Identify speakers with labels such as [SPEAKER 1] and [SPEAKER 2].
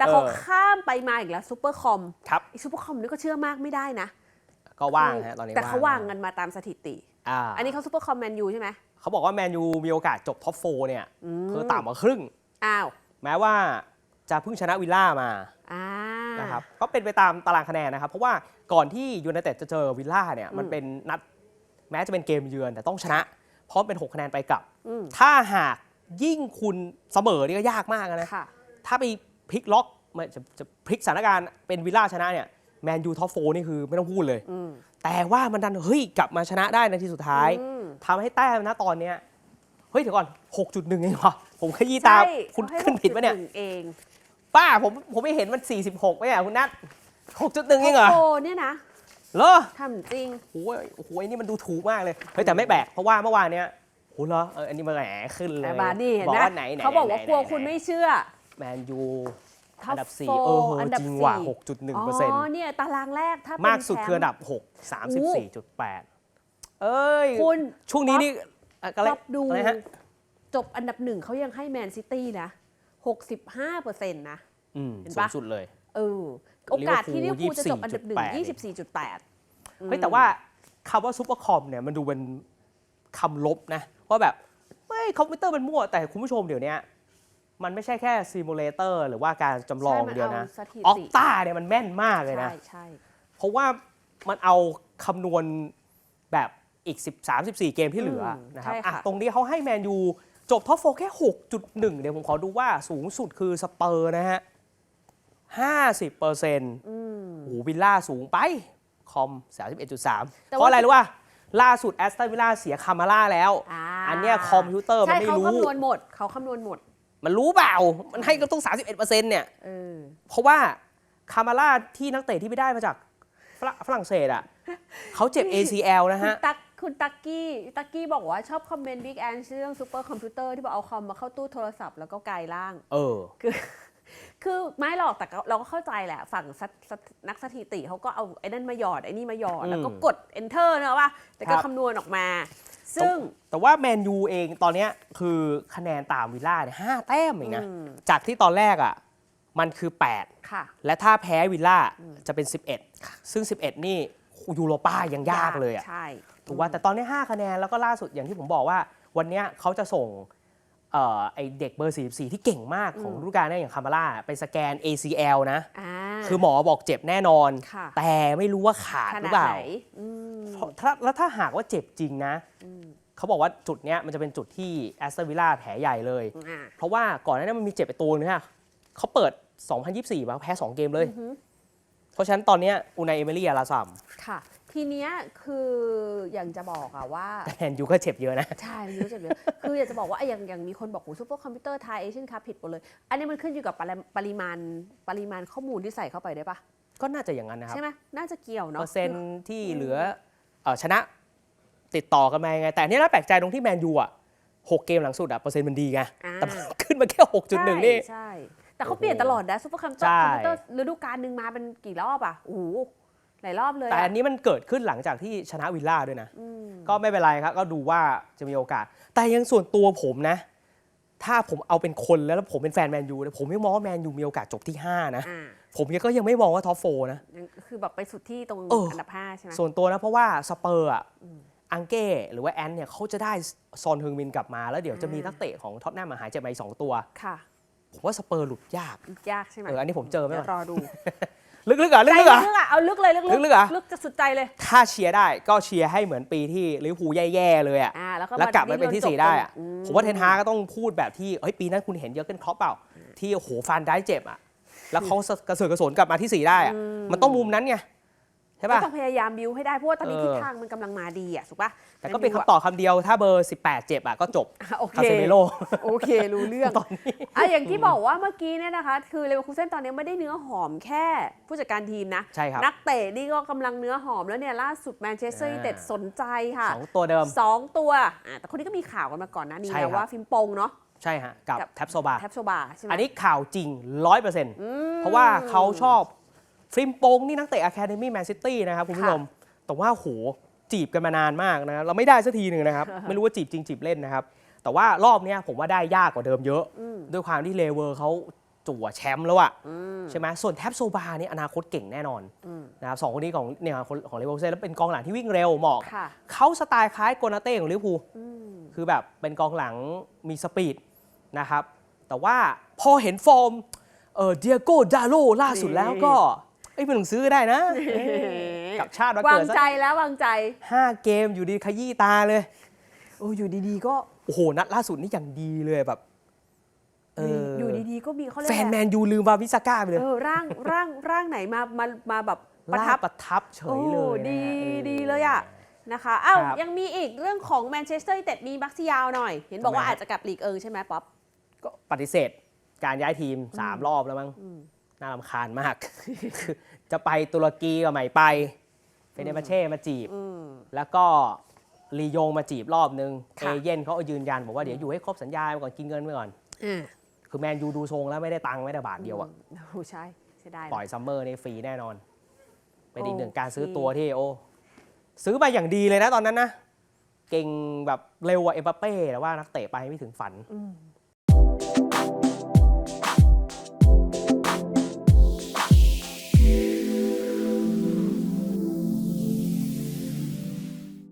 [SPEAKER 1] แต่เขา
[SPEAKER 2] เออ
[SPEAKER 1] ข้ามไปมาอีกแล้วซูเปอร์คอม
[SPEAKER 2] ครับ
[SPEAKER 1] ไอซูเปอร์คอมนี่ก็เชื่อมากไม่ได้นะ
[SPEAKER 2] ก็ว่างฮะตอนนี้
[SPEAKER 1] แต่เขาว่างกันมาตามสถิติ
[SPEAKER 2] อ่า
[SPEAKER 1] อันนี้เขาซูเปอร์คอมแมนยูใช่ไหม
[SPEAKER 2] เขาบอกว่าแมนยูมีโอกาสจบท็อปโฟเนี่ย
[SPEAKER 1] ม
[SPEAKER 2] คือต่ำกว่าครึ่ง
[SPEAKER 1] อ้าว
[SPEAKER 2] แม้ว่าจะเพิ่งชนะวิลล่ามา
[SPEAKER 1] อ่า
[SPEAKER 2] นะ ครับก็เป็นไปตามตารางคะแนนนะครับ เพราะว่าก่อนที่ยูไนเต็ดจะเจอวิลล่าเนี่ย
[SPEAKER 1] อืม
[SPEAKER 2] มันเป็นนัดแม้จะเป็นเกมเยือนแต่ต้องชนะ เพราะเป็น 6 คะแนนไปกลับ
[SPEAKER 1] อืม
[SPEAKER 2] ถ้าหากยิ่งคุณเสมอนี่ก็ยากมากนะ
[SPEAKER 1] ค่ะ
[SPEAKER 2] ถ้าไป พลิกล็อกมันจะจะพลิกสถานการณ์เป็นวิลล่าชนะเนี่ยแมนยูท็อปโฟนี่คือไม่ต้องพูดเลย
[SPEAKER 1] อืม
[SPEAKER 2] แต่ว่ามันดันเฮ้ยกลับมาชนะได้ในทีสุดท้าย
[SPEAKER 1] อืม
[SPEAKER 2] ทำให้แต้มนะตอนเนี้ยเฮ้ยเดี๋ยวก่อน 6.1เองเหรอผมขยี้ตาม
[SPEAKER 1] ใช่
[SPEAKER 2] คุณ
[SPEAKER 1] เขาให้
[SPEAKER 2] ขึ้นผิดปะเนี่ย
[SPEAKER 1] 6.1เอง
[SPEAKER 2] ป้าผมผมไม่เห็นมัน 46ไหมอะคุณนัท6.1เองเหรอ
[SPEAKER 1] โอ้เนี่ยนะ
[SPEAKER 2] เหรอ
[SPEAKER 1] ทำจริง
[SPEAKER 2] โอ้ยโอ้โหไอ้นี่มันดูถูกมากเลย เฮ้ยแต่ไม่แปลกเพราะว่าเมื่อวานเนี้ยโหเหรอเอออันนี้มันแหมขึ้นเลย
[SPEAKER 1] แต่บาร์นี่เห็น
[SPEAKER 2] บอก
[SPEAKER 1] ไหม
[SPEAKER 2] ว่าไหนไหน
[SPEAKER 1] เขาบอกว่า
[SPEAKER 2] ไหน
[SPEAKER 1] กลัว
[SPEAKER 2] ไหน
[SPEAKER 1] คุณไม่เชื่อ
[SPEAKER 2] แมนยู
[SPEAKER 1] ท็อ
[SPEAKER 2] อั
[SPEAKER 1] ป
[SPEAKER 2] นดับ
[SPEAKER 1] โฟ
[SPEAKER 2] 4เออ
[SPEAKER 1] อันดับ
[SPEAKER 2] จริงว่ะ
[SPEAKER 1] สี่
[SPEAKER 2] 6.1เปอร์เซ็นต์
[SPEAKER 1] อ๋อเนี่ยตารางแรกถ้าเป็น
[SPEAKER 2] มากสุด
[SPEAKER 1] แชป์
[SPEAKER 2] คืออันดับ 6 34.8 เอ้ย
[SPEAKER 1] คุณ
[SPEAKER 2] ช่วงนี้นี่อะอะไร
[SPEAKER 1] รอบดู
[SPEAKER 2] อะไรฮะ
[SPEAKER 1] จบอันดับหนึ่งเขายังให้แมนซิตี้นะ 65เปอร์เซ็นต์นะ
[SPEAKER 2] อืม
[SPEAKER 1] เห็น
[SPEAKER 2] สู
[SPEAKER 1] ปะ
[SPEAKER 2] งสุดเลย
[SPEAKER 1] เออโอกาสที่ลิเวอร์พูลจะจบอันดับหนึ่ง
[SPEAKER 2] 24.8
[SPEAKER 1] 24.8
[SPEAKER 2] เฮ้ยแต่ว่าคำว่าซูเปอร์คอมเนี่ยมันดูเป็นคำลบนะว่าแบบเฮ้ยคอมพิวเตอร์มันมั่วแต่คุณผู้ชมเดี๋ยวนี้ มันไม่ใช่แค่ซิมูเลเตอร์หรือว่าการจำลอง
[SPEAKER 1] ใช่มัน
[SPEAKER 2] เดียวนะ
[SPEAKER 1] เอาสถิติ
[SPEAKER 2] ออกตาเนี่ยมันแม่นมากเลยนะ
[SPEAKER 1] ใช่ใช่
[SPEAKER 2] เพราะว่ามันเอาคำนวณแบบอีก 13 14 เกมที่เหลือนะครับอะตรงนี้เขาให้แมนยูจบท็อปโฟแค่ 6.1 เดี๋ยวผมขอดูว่าสูงสุดคือสเปอร์นะฮะ 50เปอร์เซ็นต์
[SPEAKER 1] อืม
[SPEAKER 2] โอ้โหวิลล่าสูงไป คอม 31.3
[SPEAKER 1] แต่ว่า
[SPEAKER 2] เพราะอะไรรู้ป่ะล่าสุดแอสตันวิลล่าเสียคามาร่าแล้ว
[SPEAKER 1] อ่า
[SPEAKER 2] อันเนี้ยคอมพิวเตอร์มัน
[SPEAKER 1] ใช่
[SPEAKER 2] ไม่
[SPEAKER 1] เขา
[SPEAKER 2] รู้
[SPEAKER 1] คำนวณหมดเขาคำนวณหมด
[SPEAKER 2] มันรู้เปล่า มันให้ก็ต้อง 31%เนี่ย
[SPEAKER 1] เออ
[SPEAKER 2] เพราะว่าคามาร่าที่นักเตะที่ไม่ได้มาจากฝรั่งฝรั่งเศสอะ เขาเจ็บ ACL นะ
[SPEAKER 1] คุณ
[SPEAKER 2] ฮะ
[SPEAKER 1] ตักคุณตักกี้ตักกี้บอกว่าชอบคอมเมนต์บิ๊กแอนเรื่องซูเปอร์คอมพิวเตอร์ที่บอกเอาคอมมาเข้าตู้โทรศัพท์แล้วก็กลายร่าง
[SPEAKER 2] เออ
[SPEAKER 1] คือ คือไม่หรอกแต่ก็เราก็เข้าใจแหละฝั่งสถสถนักสถิติเขาก็เอาไอ้นั่นมาหยอดไอ้นี่มาหยอด
[SPEAKER 2] อืม
[SPEAKER 1] แล้วก็กด enter นะว่าแต่ก็
[SPEAKER 2] ครับ
[SPEAKER 1] คำนวณออกมา ซึ่ง
[SPEAKER 2] แต่ว่าแมนยูเองตอนเนี้ยคือคะแนนตามวิลล่าเนี่ยห้าแต้มเองนะ
[SPEAKER 1] อืม
[SPEAKER 2] จากที่ตอนแรกอะมันคือ 8
[SPEAKER 1] ค่ะ
[SPEAKER 2] และถ้าแพ้วิลล่าจะเป็น 11 ซึ่ง 11 นี่ยูโรป้ายังยากเลยอะ
[SPEAKER 1] ใช่
[SPEAKER 2] ถูกว่าแต่ตอนนี้ 5 คะแนนแล้วก็ล่าสุดอย่างที่ผมบอกว่า วันเนี้ยเขาจะส่งเอ่อ ไอเด็กเบอร์ 44 ที่เก่งมากของฤดูกาลเนี้อย่างคามาร่าไปสแกน ACL นะ
[SPEAKER 1] อ่า
[SPEAKER 2] คือหมอบอกเจ็บแน่นอน
[SPEAKER 1] ค่ะ
[SPEAKER 2] แต่ไม่รู้ว่าขาด
[SPEAKER 1] ข
[SPEAKER 2] หรื
[SPEAKER 1] นา
[SPEAKER 2] อ
[SPEAKER 1] ด
[SPEAKER 2] เปล่า
[SPEAKER 1] ไหนอืม
[SPEAKER 2] เพราะถ้าแล้วถ้าหากว่าเจ็บจริงนะ เขาบอกว่าจุดเนี้ยมันจะเป็นจุดที่แอสตันวิลล่าแผลใหญ่เลย
[SPEAKER 1] อ่า
[SPEAKER 2] เพราะว่าก่อนหน้านี้มันมีเจ็บไปตัวนึงฮะเขาเปิด 2024มาแพ้ 2 เกมเลย
[SPEAKER 1] อือฮึ
[SPEAKER 2] เพราะฉะนั้นตอนเนี้ยอูนายเอเมรี่อาราซัม
[SPEAKER 1] ค่ะ ทีเนี้ยคืออย่างจะบอกอะว่า
[SPEAKER 2] แต่แมนยูก็เจ็บเยอะนะ
[SPEAKER 1] ใช่มันเยอะจังเลยคืออยากจะบอกว่าไอ้อย่างอย่างมีคนบอกโหซูเปอร์คอมพิวเตอร์ไทยเอเชียนคัพผิดหมดเลย อันนี้มันขึ้นอยู่กับปริปริมาณปริมาณข้อมูลที่ใส่เข้าไปได้ปะ
[SPEAKER 2] ก็น่าจะอย่างนั้นนะครับ
[SPEAKER 1] ใช่ไหมน่าจะเกี่ยวเนาะ
[SPEAKER 2] เปอร์เซ็นต์ที่เหลือเอ่อชนะติดต่อกันมายังไง แต่อันเนี้ยน่าแปลกใจตรงที่แมนยูอะหกเกมหลังสุดอะเปอร์เซ็นต์มันดีไง
[SPEAKER 1] อ่า
[SPEAKER 2] แต่พอขึ้นมาแค่หกจุดหนึ่งนี่
[SPEAKER 1] ใช่ใช่แต่เขาเปลี่ยนตลอดนะซูเปอร์คอมพิวเตอ
[SPEAKER 2] ใช่
[SPEAKER 1] ร์คอมพิวเตอร์ฤดูกาลหนึ่งมาเป็นกี่รอบอะโอ้โหหลายรอบเลย
[SPEAKER 2] แต่
[SPEAKER 1] อะ
[SPEAKER 2] อันนี้มันเกิดขึ้นหลังจากที่ชนะวิลล่าด้วยนะ
[SPEAKER 1] อืม
[SPEAKER 2] ก็ไม่เป็นไรครับ ก็ดูว่าจะมีโอกาส แต่ยังส่วนตัวผมนะ ถ้าผมเอาเป็นคนแล้วแล้วผมเป็นแฟนแมนยูนะผมไม่มองว่าแมนยูมีโอกาสจบที่ 5 นะ
[SPEAKER 1] อ่า
[SPEAKER 2] ผมยังก็ยังไม่มองว่าท็อปโฟนะ
[SPEAKER 1] ยังคือแบบไปสุดที่ตรง
[SPEAKER 2] เอออั
[SPEAKER 1] อันดับห้าใช่ไหม
[SPEAKER 2] ส่วนตัวนะเพราะว่าสเปอร์อะอังเก้หรือว่าแอนเนี่ยเขาจะได้ซอนเฮงมินกลับมาแล้วเดี๋ยวจะมีนักเตะของท็อตแนมมาหายเจ็บมาอีกสองตัว
[SPEAKER 1] ค่ะ
[SPEAKER 2] ผมว่าสเปอร์หลุดยาก
[SPEAKER 1] ยากใช่ไหม
[SPEAKER 2] เอออันนี้ผมเจอไหม
[SPEAKER 1] เดี๋ยวรอดู
[SPEAKER 2] ลึกๆเหรอ
[SPEAKER 1] ใจ
[SPEAKER 2] ลึกๆเหรอ
[SPEAKER 1] ลึกอะเอาลึกเลยลึก
[SPEAKER 2] ลึกๆเหรอ
[SPEAKER 1] ลึกจะสุดใจเลย
[SPEAKER 2] ถ้าเชียร์ได้ก็เชียร์ให้เหมือนปีที่ลิเวอร์พูลแย่ๆเลยอะ
[SPEAKER 1] อ่าแล้วก็
[SPEAKER 2] แล้วกลับมาเป็นที่
[SPEAKER 1] จบ
[SPEAKER 2] สี่ได้อะ
[SPEAKER 1] อื
[SPEAKER 2] ผมว่าเทนฮากก็ต้องพูดแบบที่เฮ้ยปีนั้นคุณเห็นเยอะเกินครอปเปล่า ที่โอ้โหฟันได้เจ็บอะแล้วเขากระเสือกกระสนกลับมาที่สี่ได้อะมันต้องมุมนั้นไง ใช่
[SPEAKER 1] ก็
[SPEAKER 2] ป่ะ
[SPEAKER 1] ต้องพยายามบิวให้ได้เพราะว่าตอนนี้
[SPEAKER 2] เออ
[SPEAKER 1] ทิศทางมันกำลังมาดีอะถูกปะ
[SPEAKER 2] แต่ก็เป็นคำตอบคำเดียวถ้าเบอร์ 18 เจ็บอะก็จบ
[SPEAKER 1] อะโอเค
[SPEAKER 2] คาเซเมโล
[SPEAKER 1] โอเครู้เรื่อง
[SPEAKER 2] ตอนนี้
[SPEAKER 1] อะอย่างที่บอกว่าเมื่อกี้เนี่ยนะคะ คือเลเวอร์คูเซนตอนนี้ไม่ได้เนื้อหอมแค่ผู้จัดการทีมนะ
[SPEAKER 2] ใช่ครับ
[SPEAKER 1] นักเตะนี่ก็กำลังเนื้อหอมแล้วเนี่ยล่าสุดแมนเชสเตอร์
[SPEAKER 2] อ่า
[SPEAKER 1] ยูไนเต็ดสนใจค่ะ
[SPEAKER 2] สองตัวเดิม
[SPEAKER 1] สองตัวอะแต่คนนี้ก็มีข่าวกันมาก่อนหน้านี้
[SPEAKER 2] ใช่
[SPEAKER 1] แล้ว
[SPEAKER 2] ครับ
[SPEAKER 1] ว่าฟิล์มโปงเนาะ
[SPEAKER 2] ใช่ฮะ กับ
[SPEAKER 1] กับ
[SPEAKER 2] แท็บโซบา
[SPEAKER 1] แทบโซบาใช่ไหม
[SPEAKER 2] อันนี้ข่าวจริง 100%เมพราะว่าเขาชอบ ฟิล์มโปงนี่นักเตะอะคาเดมี่แมนซิตี้นะครับคุณผู้ชมแต่ว่าโหจีบกันมานานมากนะครับเราไม่ได้สักทีหนึ่งนะครับ ไม่รู้ว่าจีบจริงจีบเล่นนะครับ แต่ว่ารอบเนี้ยผมว่าได้ยากกว่าเดิมเยอะ
[SPEAKER 1] อืม
[SPEAKER 2] ด้วยความที่เลเวอร์เขาจั่วแชมป์แล้วอะ
[SPEAKER 1] อืม
[SPEAKER 2] ใช่ไหมส่วนแท็บโซบานี่อนาคตเก่งแน่นอน
[SPEAKER 1] อืม
[SPEAKER 2] นะครับสองคนนี้ของเนี่ยของของเลเวอร์เซ่แล้วเป็นกองหลังที่วิ่งเร็วเหมาะ
[SPEAKER 1] ค่ะ
[SPEAKER 2] เขาสไตล์คล้ายโกนาเต้ของลิเวอร์พูล
[SPEAKER 1] อืม
[SPEAKER 2] คือแบบเป็นกองหลังมีสปีดนะครับแต่ว่าพอเห็นฟอร์มเออเดียโก้ดาโลล่าสุดแล้วก็เอ้ยไม่ต้องซื้อก็ได้นะกับชาติวัน
[SPEAKER 1] วา
[SPEAKER 2] เกิ
[SPEAKER 1] ง
[SPEAKER 2] ดสัก
[SPEAKER 1] ใจแล้ววางใจ
[SPEAKER 2] ห้าเกมอยู่ดีขยี้ตาเลยโอ้อยู่ดีๆ ก็โอ้โหนัดล่าสุดนี่อย่างดีเลยแบบเออ
[SPEAKER 1] อยู่ดีๆ ก็มีเขาเรียก
[SPEAKER 2] แฟน
[SPEAKER 1] อะไร
[SPEAKER 2] แมนยูลืมวาวิสก้าไปเลย
[SPEAKER 1] เออร่างร่างร่างไหนมามามาแบบประทับ
[SPEAKER 2] ลากประทับเฉยเลย
[SPEAKER 1] โอ้
[SPEAKER 2] นะ
[SPEAKER 1] ดี
[SPEAKER 2] ฮะออ
[SPEAKER 1] ดีเลยอะนะคะอ้าว
[SPEAKER 2] ครับ
[SPEAKER 1] ยังมีอีกเรื่องของแมนเชสเตอร์ยูไนเต็ดมีบักซิยาวหน่อย เห็นบอกว่า
[SPEAKER 2] ทำไมฮะ
[SPEAKER 1] อาจจะกลับลีกเอิงใช่ไหมป๊อป
[SPEAKER 2] ก็ปฏิเสธการย้ายทีม 3 รอบแล้วมั้ง
[SPEAKER 1] อืม
[SPEAKER 2] น่ารำคาญมากคือจะไปตุรกีก็ไม่ไปเฟเนมาเช่มาจีบ
[SPEAKER 1] อืม
[SPEAKER 2] แล้วก็ลียงมาจีบรอบนึงเอ
[SPEAKER 1] ค่ะ
[SPEAKER 2] เย่นเขาเอายืนยันบอกว่าเดี๋ยวอยู่ให้ครบสัญญาไปก่อนกินเงินไปก่อน
[SPEAKER 1] อ่า
[SPEAKER 2] คือแมนยูดูทรงแล้วไม่ได้ตังค์ไม่ได้บาทเดียวอะ
[SPEAKER 1] โอ้ใช่เสียดายนะ
[SPEAKER 2] ปล่อยซัมเมอร์นี่ฟรีแน่นอน เป็นอีกหนึ่ง
[SPEAKER 1] โอเค
[SPEAKER 2] การซื้อตัวที่โอ้ซื้อมาอย่างดีเลยนะตอนนั้นนะ เก่งแบบเร็วกว่าเอ็มบัปเป้แต่ว่านักเตะไปไม่ถึงฝัน
[SPEAKER 1] อืม